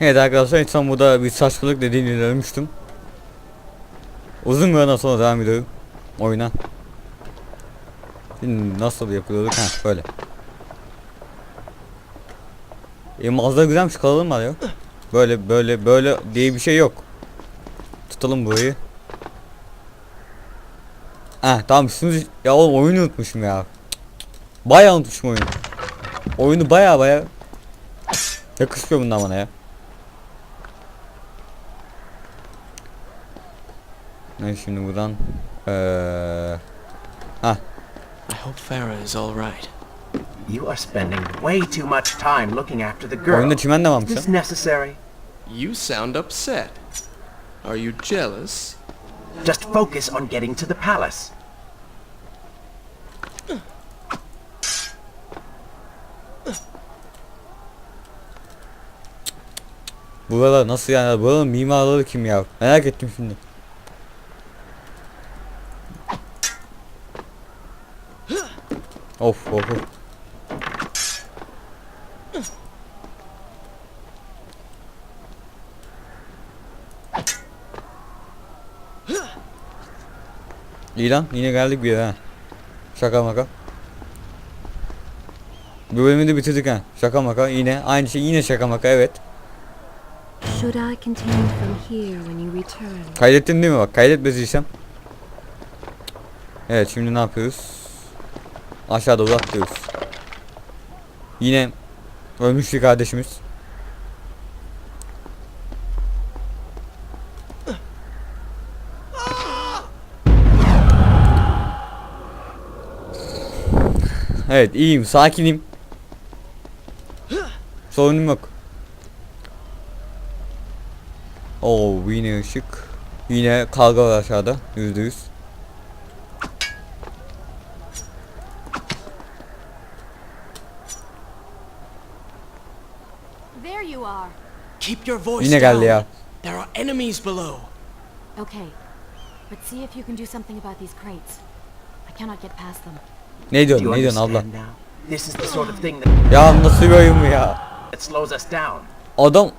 Evet arkadaşlar İstanbul'da bir saçmalık dediğini inanmıştım. Uzun bir aradan sonra devam ediyorum oyuna. Şimdi nasıl yapıyorduk? Ha böyle. E manzara güzelmiş kalalım var ya. Böyle böyle böyle diye bir şey yok. Tutalım burayı. Ha tamam şunu ya oğlum oyunu unutmuşum ya. Bayağı unutmuşum oyunu. Oyunu bayağı bayağı yakışmıyor bundan bana ya. Ne şimdi buradan eee ha I hope Farah is all right. You are spending way too much time looking after the girl. oyunda çimen de varmış Is necessary? You sound upset. Are you jealous? Just focus on getting to the palace. Buralar nasıl yani? Buranın mimarları kim ya? Merak ettim şimdi. Of of of. İyi lan yine geldik bir yere ha. Şaka maka. Bu bölümü de bitirdik ha. Şaka maka yine aynı şey yine şaka maka evet. Kaydettin değil mi bak kaydetmediysem. Evet şimdi ne yapıyoruz? Aşağı doğru atlıyoruz. Yine ölmüş bir kardeşimiz. Evet iyiyim sakinim. Sorunum yok. Oo yine ışık. Yine kavga var aşağıda. Yüzde yüz. There you are. Keep your voice Yine down. geldi ya. There are enemies below. Okay. But see if you can do something about these crates. I cannot get past them. Ne diyorsun ne diyorsun abla? This is the sort of thing that, Ya nasıl bir oyun bu ya? that slows us down. Adam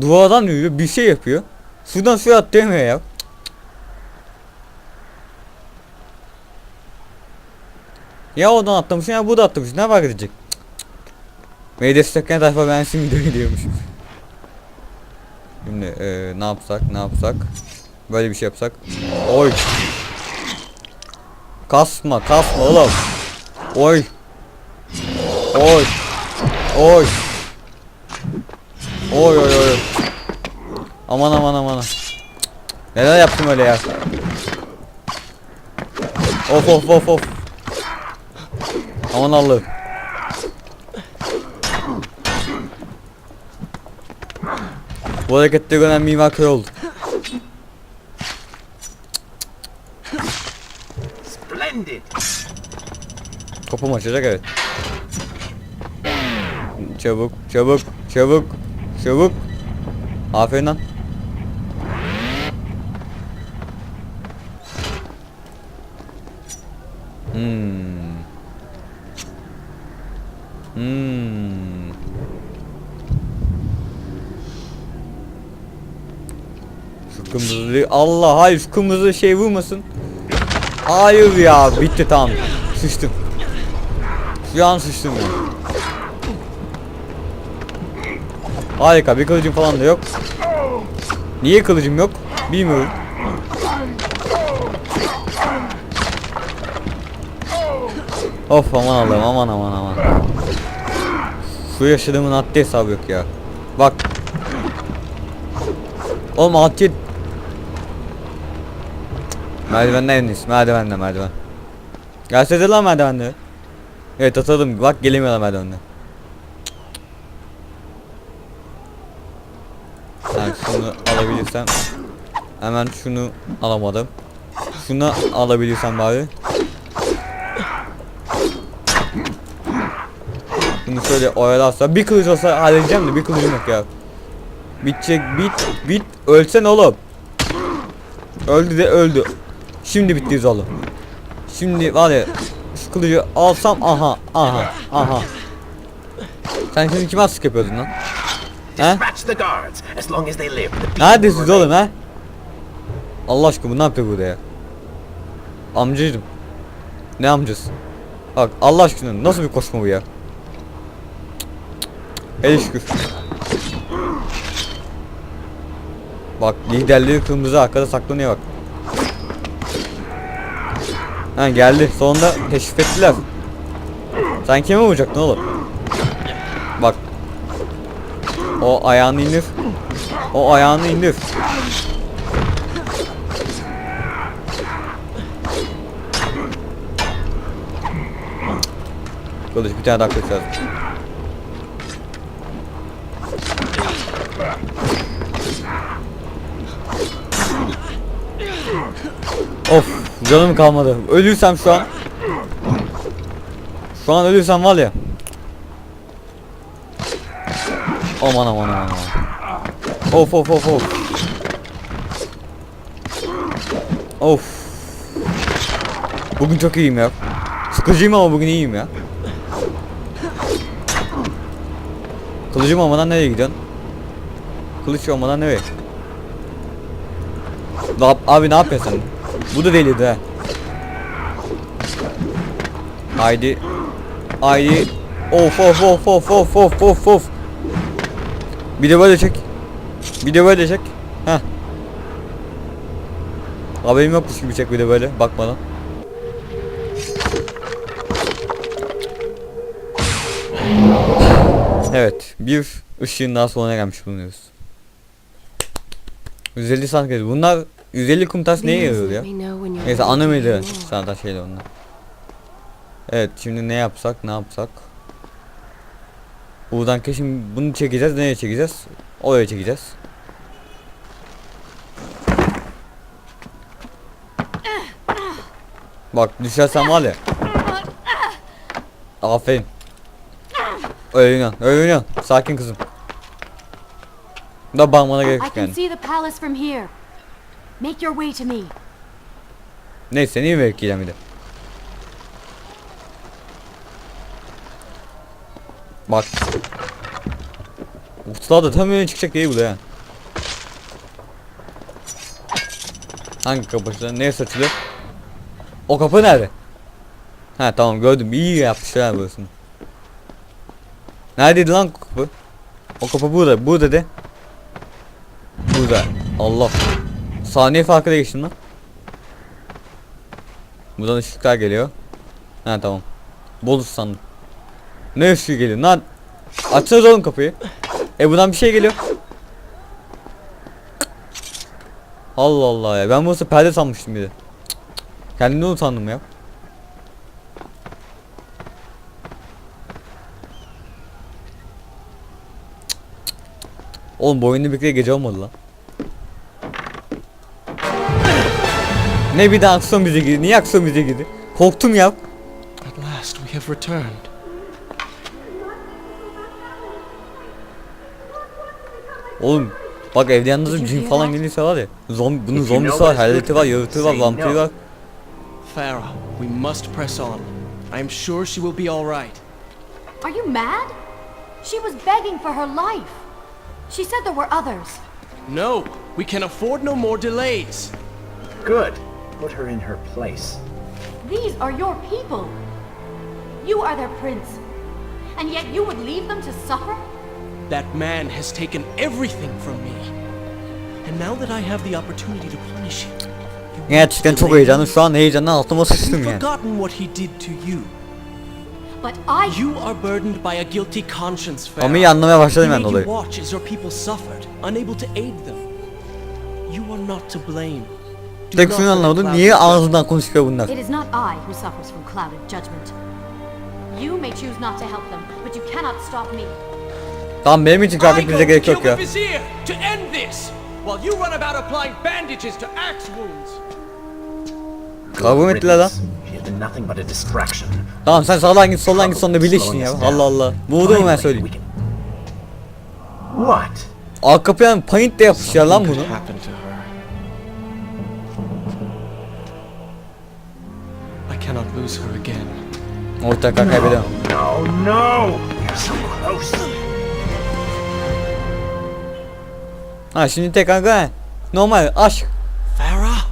duvardan yürüyor bir şey yapıyor. Şuradan suya atlayamıyor ya. Ya oradan atlamışsın ya bu da atlamış. Ne fark edecek? Beni destekleyen tayfa beğensin videoyu diyormuş. Şimdi eee, ne yapsak ne yapsak? Böyle bir şey yapsak. Oy. Kasma kasma oğlum. Oy. Oy. Oy. Oy oy oy. Aman aman aman. Neler yaptım öyle ya? Of of of of. Aman Allah'ım. Bu harekette gören mimar köy oldu. Splendid. Kapım açacak evet. Çabuk çabuk çabuk çabuk. Aferin lan. Hmm. Hmm. Kırmızı Allah hayır kırmızı şey vurmasın. Hayır ya bitti tamam. Sıçtım. Şu an sıçtım ya. Harika bir kılıcım falan da yok. Niye kılıcım yok? Bilmiyorum. Of aman Allah'ım aman aman aman. Şu yaşadığımın haddi hesabı yok ya. Bak. Oğlum haddi... Merdivenden iniz. Merdivenden merdiven. Gelsene lan merdivende. Evet atalım. Bak gelemiyorlar merdivenden. Ben şunu alabilirsem Hemen şunu alamadım Şunu alabilirsem bari Bunu şöyle oyalarsa bir kılıç olsa halledeceğim de bir kılıcım yok ya Bitecek bit bit ölsen oğlum Öldü de öldü Şimdi bittiyiz oğlum Şimdi var ya Şu kılıcı alsam aha aha aha Sen şimdi kime asık yapıyordun lan will Neredesiniz oğlum ha? Allah aşkına bu ne yapıyor burada ya? Amcaydım. Ne amcası? Bak Allah aşkına nasıl bir koşma bu ya? El şükür. Bak liderleri kırmızı arkada saklanıyor bak. Ha geldi. Sonunda teşrif ettiler. Sen kime vuracaktın oğlum? Bak. O ayağını indir. O ayağını indir. Kılıç bir tane daha kılıç lazım. Of canım kalmadı. Ölürsem şu an. Şu an ölürsem var ya. Aman aman aman. Of of of of. Of. Bugün çok iyiyim ya. Sıkıcıyım ama bugün iyiyim ya. Kılıcım olmadan nereye gidiyorsun? Kılıç olmadan nereye? Abi ne yapıyorsun sen? Bu da deliydi ha. Haydi. Haydi. Of of of of of of of of. Bir de böyle çek. Bir de böyle çek. Heh. Haberim yokmuş gibi çek bir de böyle bakmadan. Evet, bir ışığın daha sonuna gelmiş bulunuyoruz. 150 santim. Bunlar 150 kum taş neye yarıyor ya? Neyse more. sanata şeyler onlar. Evet şimdi ne yapsak ne yapsak. Buradan kesin bunu çekeceğiz nereye çekeceğiz? Oraya çekeceğiz. Bak düşersen var ya. Aferin. Öyle inan, öyle inan. Sakin kızım. Da bağırmana gerek yok yani. see the palace from here. Make your way to me. Neyse niye verkiyeceğim bir de. Bak. Utlar da tam öne çıkacak değil bu da yani. Hangi kapı açılıyor? Neye saçılıyor? O kapı nerede? Ha tamam gördüm. İyi yapmışlar burasını. Neredeydi lan kapı? O kapı burada. Burada de. Burada. Allah. Saniye farkı değiştim lan. Buradan ışıklar geliyor. Ha tamam. Bol sandım. Ne ışığı geliyor lan? Açsanız oğlum kapıyı. E buradan bir şey geliyor. Allah Allah ya. Ben burası perde sanmıştım bir de. Kendimden utandım ya. Oğlum bu oyunda bir gece olmadı lan. Ne bir de aksiyon bize girdi. Niye aksiyon bize girdi? Korktum ya. At last, we have returned. Oğlum bak evde yalnız cin falan gelirse var ya. Zombi, bunun zombisi var, hayaleti var, yaratığı var, vampiri var. Farah, we must press on. I am sure she will be all right. Are you mad? She was begging for her life. She said there were others. No, we can afford no more delays. Good. Put her in her place. These are your people. You are their prince. And yet you would leave them to suffer? That man has taken everything from me. And now that I have the opportunity to punish him, Gerçekten çok heyecanlı. Şu an heyecandan altıma sıçtım yani. forgotten what he did to you. But I You are burdened by a guilty conscience, Farah. Ama iyi anlamaya başladım ben you olayı. watch as your people suffered, unable to aid them. You are not to blame. Tek şunu anlamadım. Niye ağzından konuşuyor bunlar? It is not I who suffers from clouded judgment. You may choose not to help them, but you cannot stop me. Tamam benim için kavga etmenize gerek yok ya. to end this, while you run about applying bandages to axe wounds. Kavga ettiler lan? Tamam sen sağdan git soldan git sonunda birleşin ya. Allah Allah. Buldum mu ben söyleyeyim. What? Arka kapıya paint de yapmışlar lan bunu. Lose her again. Ortak kaybedemem. No, no! You're so close. Ha şimdi tekrar ha, normal aşk. Farah?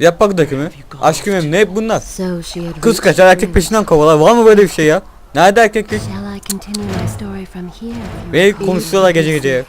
Yap bak dökümü. Aşkım benim ne bunlar. So she had Kız kaçar erkek peşinden kovalar. Var mı böyle bir şey ya? Nerede you Ve konuşuyorlar gece gece.